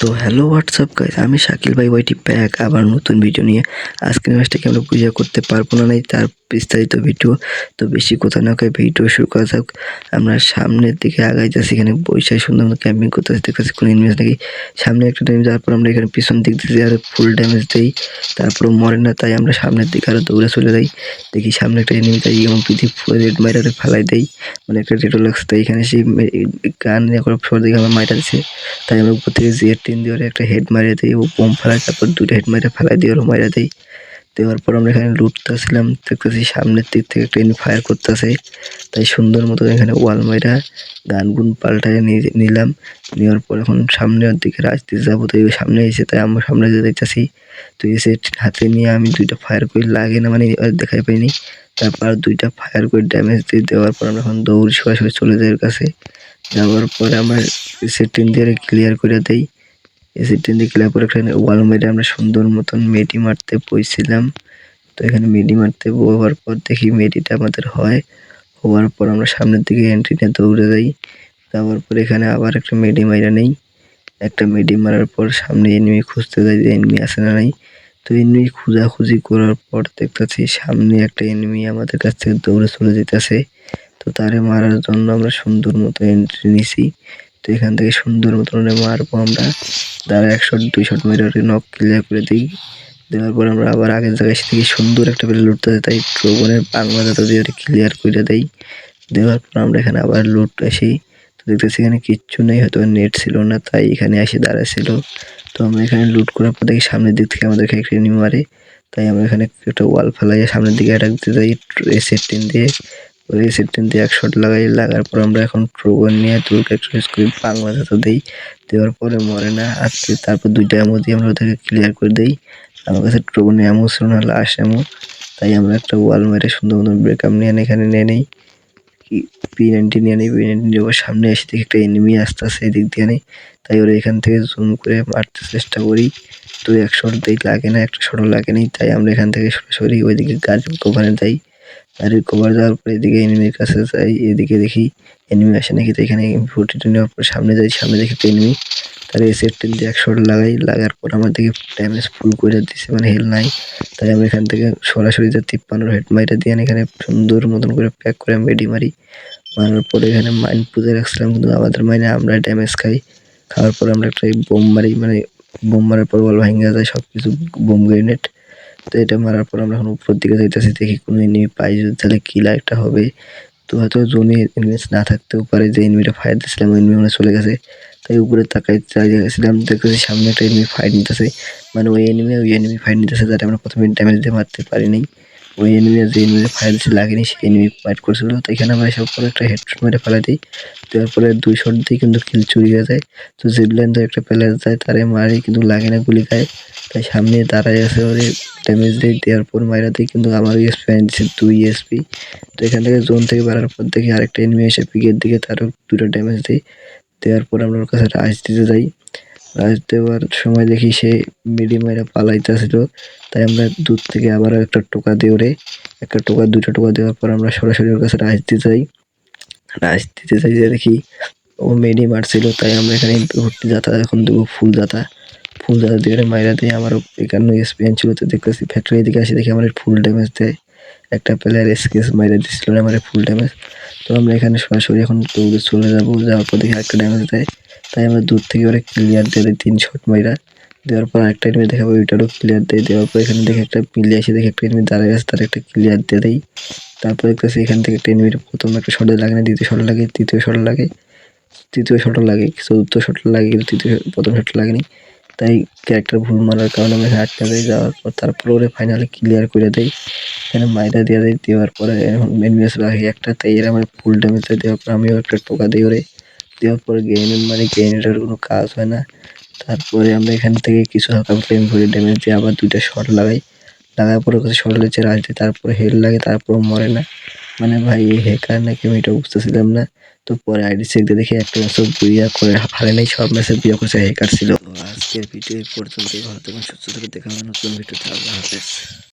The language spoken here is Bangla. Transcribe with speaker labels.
Speaker 1: তো হ্যালো হোয়াটসঅ্যাপ গাইস আমি শাকিল ভাই ওয়াইটি প্যাক আবার নতুন ভিডিও নিয়ে। আজকের ম্যাচটাকে আমরা পূজা করতে পারব না নাই, তার বিস্তারিত ভিডিও তো বেশি কথা না কয়ে ভিডিও শুরু করা যাক। আমরা সামনের দিকে আগাই যাচ্ছি, এখানে বৈশাখ সুন্দর ক্যাম্পিং করতে আসছি দেখতেছি কোনো ইনভেস নাকি। সামনে একটা ড্যামেজ যাওয়ার পর আমরা এখানে পিছন দিক দিয়ে আরও ফুল ড্যামেজ দিই। তারপর মরে না, তাই আমরা সামনের দিকে আরও দৌড়ে চলে যাই। দেখি সামনে একটা এনিমি তাই এবং পিঠে রেড মাইরারে ফেলাই দেই। মানে একটা রেডো লাগছে তাই এখানে সেই গান করার পর দিকে আমার তাই আমরা উপর থেকে জিয়ার টিন দিয়ে একটা হেড মারিয়ে দিই ও বোম ফেলাই, তারপর দুটো হেড মারিয়ে ফেলাই দিয়ে ওরা মারিয়ে দিই। দেওয়ার পর আমরা এখানে লুটতেছিলাম দেখতেছি সামনের দিক থেকে একটা ফায়ার করতেছে। তাই সুন্দর মতো এখানে ওয়াল মাইরা গান গুন পাল্টায় নিলাম। নেওয়ার পর এখন সামনের দিকে রাজতে যাব, তাই সামনে এসে তাই আমরা সামনে যেতে দেখতেছি, তো এসে হাতে নিয়ে আমি দুইটা ফায়ার করে, লাগে না মানে দেখাই পাইনি। তারপর দুইটা ফায়ার করে ড্যামেজ দিয়ে দেওয়ার পর আমরা এখন দৌড় সরাসরি চলে যাই কাছে। যাওয়ার পরে আমরা সেটিং দিয়ে ক্লিয়ার করে দেই। সেটিং দিয়ে ক্লিয়ার করে এখানে ওয়াল মেরে আমরা সুন্দর মতন মেডি মারতে বইছিলাম। তো এখানে মেডি মারতে হওয়ার পর দেখি মেডিটা আমাদের হয়। হওয়ার পর আমরা সামনের দিকে এন্ট্রি নিয়ে দৌড়ে যাই। যাওয়ার পর এখানে আবার একটা মেডি মাইরা নেই। একটা মেডি মারার পর সামনে এনিমি খুঁজতে যাই যে এনিমি আসে না নাই। তো এনিমি খোঁজাখুঁজি করার পর দেখতেছি সামনে একটা এনিমি আমাদের কাছ থেকে দৌড়ে চলে যেতেছে। তো তারে মারার জন্য আমরা সুন্দর মতো এন্ট্রি নিছি। তো এখান থেকে সুন্দর মতো মারবো আমরা। তারা এক শট মেরে নক ক্লিয়ার করে দিই। দেওয়ার পর আমরা আবার আগের জায়গায় থেকে সুন্দর একটা প্লেয়ার লুটতে তাই ট্রোবনের বাংলা দাতা দিয়ে ক্লিয়ার করে দেই। দেওয়ার পর আমরা এখানে আবার লুট আসি। তো দেখতেছি এখানে কিচ্ছু নেই, হয়তো নেট ছিল না, তাই এখানে এসে দাঁড়াইছিল। তো আমরা এখানে লুট করার পর দেখি সামনের দিক থেকে আমাদেরকে একটা এনিমি মারে। তাই আমরা এখানে একটা ওয়াল ফেলাই সামনের দিকে অ্যাটাক দিতে যাই এসের টিন দিয়ে। ওই টিন দিয়ে এক শট লাগাই, লাগার পর আমরা এখন ট্রোবন নিয়ে দুটো এক্সারসাইজ করি বাংলা দাতা দিই। দেওয়ার পরে মরে না আজকে তারপর দুইটা এমো দিয়ে আমরা ওদেরকে ক্লিয়ার করে দিই। আমার কাছে ট্রোবনে এমো ছিল না লাস্ট এমো তাই আমরা একটা ওয়াল মেরে সুন্দর মতন ব্রেকআপ নিয়ে এখানে নিয়ে নেই। পি নাইনটি নিয়ে নেই পি নাইনটি নেওয়ার সামনে এসে দেখি একটা এনিমি আসতে আসে এদিক দিয়ে নেই তাই ওরা এখান থেকে জুম করে মারতে চেষ্টা করি। তো এক শট দেই, লাগে না, একটা শটও লাগে নেই। তাই আমরা এখান থেকে সরাসরি ওইদিকে গাড়ির কভারে যাই গাড়ির কভার যাওয়ার পরে এদিকে এনিমির কাছে যাই, এদিকে দেখি এনিমি আসে নাকি, তো এখানে ফোর্টি নেওয়ার পর সামনে যাই, সামনে দেখি একটা এনিমি তার এসের টেন দিয়ে এক শট লাগাই, লাগার পর আমার দিকে ড্যামেজ ফুল করে দিচ্ছে মানে হেল নাই। তাই আমি এখান থেকে সরাসরি যে তিপ্পান্নর হেড মাইটা দিয়ে এখানে সুন্দর মতন করে প্যাক করে মেডি মারি। মারার পরে এখানে মাইন পুজো রাখছিলাম, কিন্তু আমাদের মাইনে আমরা ড্যামেজ খাই। খাওয়ার পর আমরা একটা বোম মারি মানে বোম মারার পর বল ভাঙে যায় সব কিছু বোম গ্রেনেড তো এটা মারার পর আমরা এখন উপর দিকে যাইতেছি, দেখি কোনো এনিমি পাই যদি তাহলে কিলা একটা হবে। তো হয়তো জোনে এনিমিস না থাকতেও পারে, যে এনিমিটা ফায়ার দিয়েছিলাম এনিমি মানে চলে গেছে। তাই উপরে তাকাই চাই গেছিলাম দেখতেছি সামনে একটা এনিমি ফাইট নিতেছে। মানে ওই এনিমি ওই এনিমি ফাইট নিতেছে, যাতে আমরা প্রথমে ড্যামেজ দিয়ে মারতে পারিনি ওই এনিমি যে এনিমি ফায়ার দিচ্ছে লাগেনি, সেই এনিমি ফাইট করছিল। তো এখানে আমরা এসব করে একটা হেডশট মেরে ফেলা দিই। দেওয়ার পরে দুই শট দিয়ে কিন্তু কিল চুরি হয়ে যায়। তো জিবলাইন তো একটা প্লেয়ার যায়, তারে মারে, কিন্তু লাগে না গুলি খায়। তাই সামনে দাঁড়ায় আছে ওরে ড্যামেজ দিয়ে দেওয়ার পর মাইরা দিই কিন্তু আমার এসপি দিচ্ছে দুই এসপি তো এখান থেকে জোন থেকে বাড়ার পর দেখি আরেকটা এনিমি এসে পিকের দিকে, তারও দুটো ড্যামেজ দিই দেওয়ার পর আমরা ওর কাছে রাজ দিতে যাই। রাজ দেওয়ার সময় দেখি সে মিডি মাইরা পালাইতেছিল তাই আমরা দূর থেকে আবারও একটা টোকা দিয়ে ওরে, একটা টোকা দুটো টোকা দেওয়ার পর আমরা সরাসরি ওর কাছে রাজ দিতে যাই। রাজ দিতে যাই যে দেখি ও মেডি মারছিল, তাই আমরা এখানে ভর্তি যাতা, এখন দেবো ফুল যাতা। ফুল যাতা দিয়ে মাইরা দিয়ে আমারও একান্ন এক্সপিরিয়েন্স ছিল তো দেখতেছি ফ্যাক্টরি দিকে আসি দেখি আমার ফুল ড্যামেজ দেয়। একটা প্লেয়ার স্কেচ মাইরা দিচ্ছিল আমার ফুল ড্যামেজ তো আমরা এখানে সরাসরি এখন দৌড়ে চলে যাব, যাওয়ার পর দেখি একটা ড্যামেজ দেয়। তাই আমরা দূর থেকে ওরা ক্লিয়ার দিয়ে তিন শট মাইরা। দেওয়ার পর আরেকটা এনিমি দেখাবো, ওইটারও ক্লিয়ার দিয়ে দেওয়ার পর এখানে দেখে একটা মিলে এসে দেখে একটা এনিমি দাঁড়ায় আছে, তার একটা ক্লিয়ার দিয়ে দেয় তারপর দেখতেছি এখান থেকে একটা এনিমির প্রথম একটা শটে লাগে না, দ্বিতীয় শট লাগে, তৃতীয় শট লাগে, তৃতীয় শট লাগে, চতুর্থ শট লাগে, কিন্তু তৃতীয় প্রথম শট লাগেনি। তাই ক্যারেক্টার ভুল মারার কারণে আমি আটকা দেয় যাওয়ার পর তারপর ওরে ফাইনালে ক্লিয়ার করে দেয় এখানে মাইরা দিয়ে দেয় দেওয়ার পরে এখন রাখি একটা, তাই এর আমার ফুল ড্যামেজ দেওয়ার পর আমিও একটা টোকা দিই ওরে। দেওয়ার পরে গেইন মানে গেইনের কোনো কাজ হয় না। তারপরে আমরা এখান থেকে কিছু হালকা ফ্লেম ভরে ড্যামেজ দিয়ে আবার দুইটা শট লাগাই। লাগার পরে কাছে শট লেগেছে রাজ দিয়ে তারপরে হেল লাগে তারপর মরে না। মানে ভাই, এই হ্যাকার নাকি আমি এটা বুঝতেছিলাম না। তো পরে আইডি চেক দিয়ে দেখি একটা ম্যাচও বিয়া করে, হারে নাই, সব ম্যাচে বিয়া করছে হ্যাকার ছিল। আজকের ভিডিও এই পর্যন্তই, ভালো থাকুন সুস্থ থেকে দেখা হবে নতুন ভিডিওতে আল্লাহ হাফেজ।